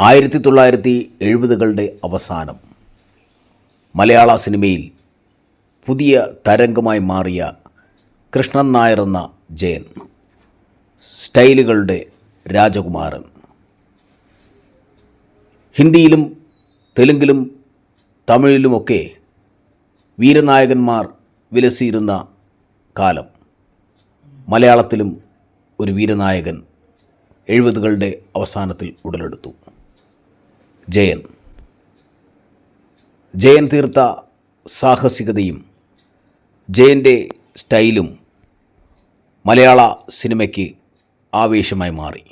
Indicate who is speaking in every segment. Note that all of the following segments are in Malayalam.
Speaker 1: ആയിരത്തി തൊള്ളായിരത്തി എഴുപതുകളുടെ അവസാനം മലയാള സിനിമയിൽ പുതിയ തരംഗമായി മാറിയ കൃഷ്ണൻ നായർ എന്ന ജയൻ സ്റ്റൈലുകളുടെ രാജകുമാരൻ. ഹിന്ദിയിലും തെലുങ്കിലും തമിഴിലുമൊക്കെ വീരനായകന്മാർ വിലസിയിരുന്ന കാലം. മലയാളത്തിലും ഒരു വീരനായകൻ എഴുപതുകളുടെ അവസാനത്തിൽ ഉടലെടുത്തു. ജയൻ. ജയൻ തീർത്ത സാഹസികതയും ജയന്റെ സ്റ്റൈലും മലയാള സിനിമയ്ക്ക് ആവേശമായി മാറി.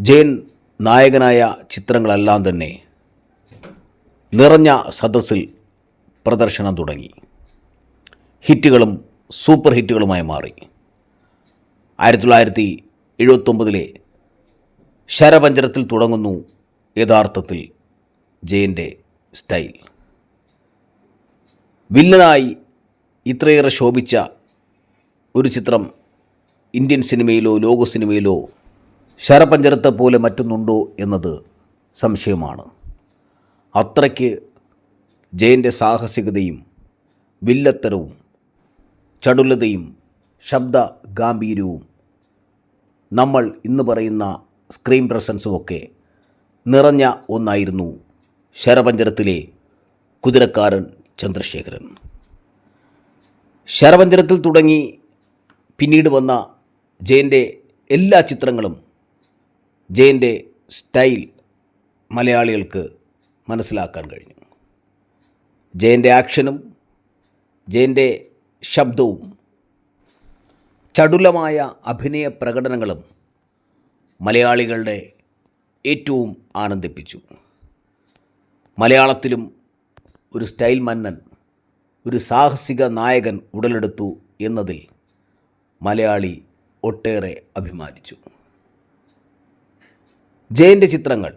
Speaker 1: ജയൻ നായകനായ ചിത്രങ്ങളെല്ലാം തന്നെ നിറഞ്ഞ സദസ്സിൽ പ്രദർശനം തുടങ്ങി. ഹിറ്റുകളും സൂപ്പർ ഹിറ്റുകളുമായി മാറി. ആയിരത്തി തൊള്ളായിരത്തി എഴുപത്തൊമ്പതിലെ ശരപഞ്ചരത്തിൽ തുടങ്ങുന്നു യഥാർത്ഥത്തിൽ ജയന്റെ സ്റ്റൈൽ. വില്ലനായി ഇത്രയേറെ ശോഭിച്ച ഒരു ചിത്രം ഇന്ത്യൻ സിനിമയിലോ ലോക സിനിമയിലോ ശരപഞ്ചരത്തെ പോലെ മറ്റൊന്നുണ്ടോ എന്നത് സംശയമാണ്. അത്രയ്ക്ക് ജയന്റെ സാഹസികതയും വില്ലത്തരവും ചടുലതയും ശബ്ദ ഗാംഭീര്യവും നമ്മൾ ഇന്ന് പറയുന്ന സ്ക്രീൻ പ്രസൻസും ഒക്കെ നിറഞ്ഞ ഒന്നായിരുന്നു ശരപഞ്ചരത്തിലെ കുതിരക്കാരൻ ചന്ദ്രശേഖരൻ. ശരപഞ്ചരത്തിൽ തുടങ്ങി പിന്നീട് വന്ന ജയന്റെ എല്ലാ ചിത്രങ്ങളും ജയന്റെ സ്റ്റൈൽ മലയാളികൾക്ക് മനസ്സിലാക്കാൻ കഴിഞ്ഞു. ജയന്റെ ആക്ഷനും ജയന്റെ ശബ്ദവും ചടുലമായ അഭിനയ പ്രകടനങ്ങളും മലയാളികളുടെ ഏറ്റവും ആനന്ദിപ്പിച്ചു. മലയാളത്തിലും ഒരു സ്റ്റൈൽ മന്നൻ ഒരു സാഹസിക നായകൻ ഉടലെടുത്തു എന്നതിൽ മലയാളി ഒട്ടേറെ അഭിമാനിച്ചു. ജയന്റെ ചിത്രങ്ങൾ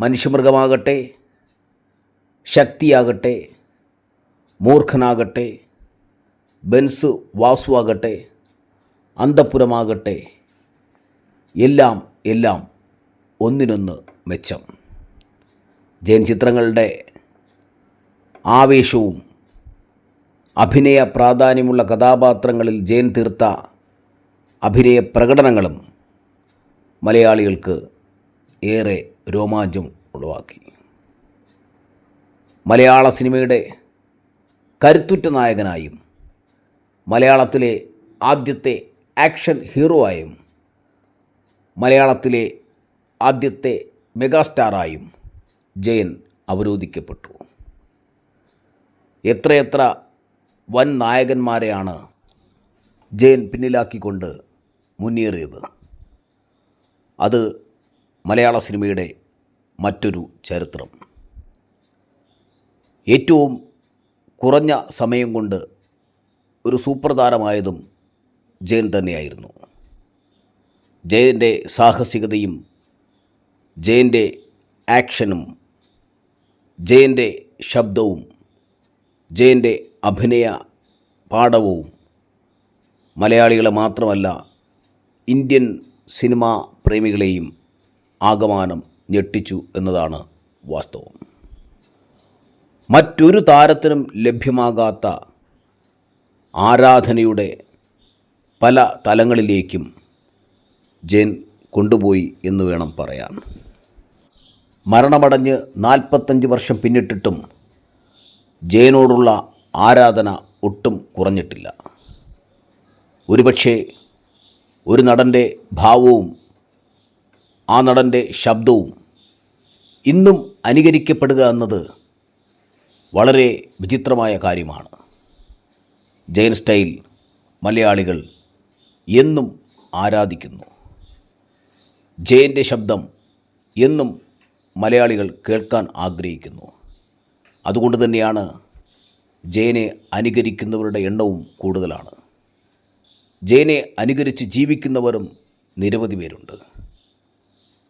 Speaker 1: മനുഷ്യമൃഗമാകട്ടെ ശക്തിയാകട്ടെ മൂർഖനാകട്ടെ ബെൻസ് വാസുവാകട്ടെ അന്തപ്പുരമാകട്ടെ എല്ലാം എല്ലാം ഒന്നിനൊന്ന് മെച്ചം. ജയൻ ചിത്രങ്ങളുടെ ആവേശവും അഭിനയ പ്രാധാന്യമുള്ള കഥാപാത്രങ്ങളിൽ ജയൻ തീർത്ത അഭിനയ പ്രകടനങ്ങളും മലയാളികൾക്ക് ഏറെ രോമാഞ്ചം ഉളവാക്കി. മലയാള സിനിമയുടെ കരുത്തുറ്റ നായകനായും മലയാളത്തിലെ ആദ്യത്തെ ആക്ഷൻ ഹീറോ ആയും മലയാളത്തിലെ ആദ്യത്തെ മെഗാസ്റ്റാറായും ജയൻ അവരോധിക്കപ്പെട്ടു. എത്രയെത്ര വൻ നായകന്മാരെയാണ് ജയൻ പിന്നിലാക്കിക്കൊണ്ട് മുന്നേറിയത്. അത് മലയാള സിനിമയുടെ മറ്റൊരു ചരിത്രം. ഏറ്റവും കുറഞ്ഞ സമയം കൊണ്ട് ഒരു സൂപ്രധാനമായതും ജയൻ തന്നെയായിരുന്നു. ജയന്റെ സാഹസികതയും ജയന്റെ ആക്ഷനും ജയന്റെ ശബ്ദവും ജയന്റെ അഭിനയ പാഠവും മലയാളികളെ മാത്രമല്ല ഇന്ത്യൻ സിനിമാ പ്രേമികളെയും ആകമാനം ഞെട്ടിച്ചു എന്നതാണ് വാസ്തവം. മറ്റൊരു താരത്തിനും ലഭ്യമാകാത്ത ആരാധനയുടെ പല തലങ്ങളിലേക്കും ജയൻ കൊണ്ടുപോയി എന്ന് വേണം പറയാൻ. മരണമടഞ്ഞ് നാൽപ്പത്തഞ്ച് വർഷം പിന്നിട്ടിട്ടും ജെയിനോടുള്ള ആരാധന ഒട്ടും കുറഞ്ഞിട്ടില്ല. ഒരുപക്ഷേ ഒരു നടന്റെ ഭാവവും ആ നടന്റെ ശബ്ദവും ഇന്നും അനുകരിക്കപ്പെടുക എന്നത് വളരെ വിചിത്രമായ കാര്യമാണ്. ജെയിൻ സ്റ്റൈൽ മലയാളികൾ എന്നും ആരാധിക്കുന്നു. ജയന്റെ ശബ്ദം എന്നും മലയാളികൾ കേൾക്കാൻ ആഗ്രഹിക്കുന്നു. അതുകൊണ്ട് തന്നെയാണ് ജയനെ അനുകരിക്കുന്നവരുടെ എണ്ണവും കൂടുതലാണ്. ജയനെ അനുകരിച്ച് ജീവിക്കുന്നവരും നിരവധി പേരുണ്ട്.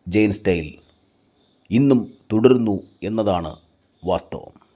Speaker 1: ജയൻ സ്റ്റൈൽ ഇന്നും തുടരുന്നു എന്നതാണ് വാസ്തവം.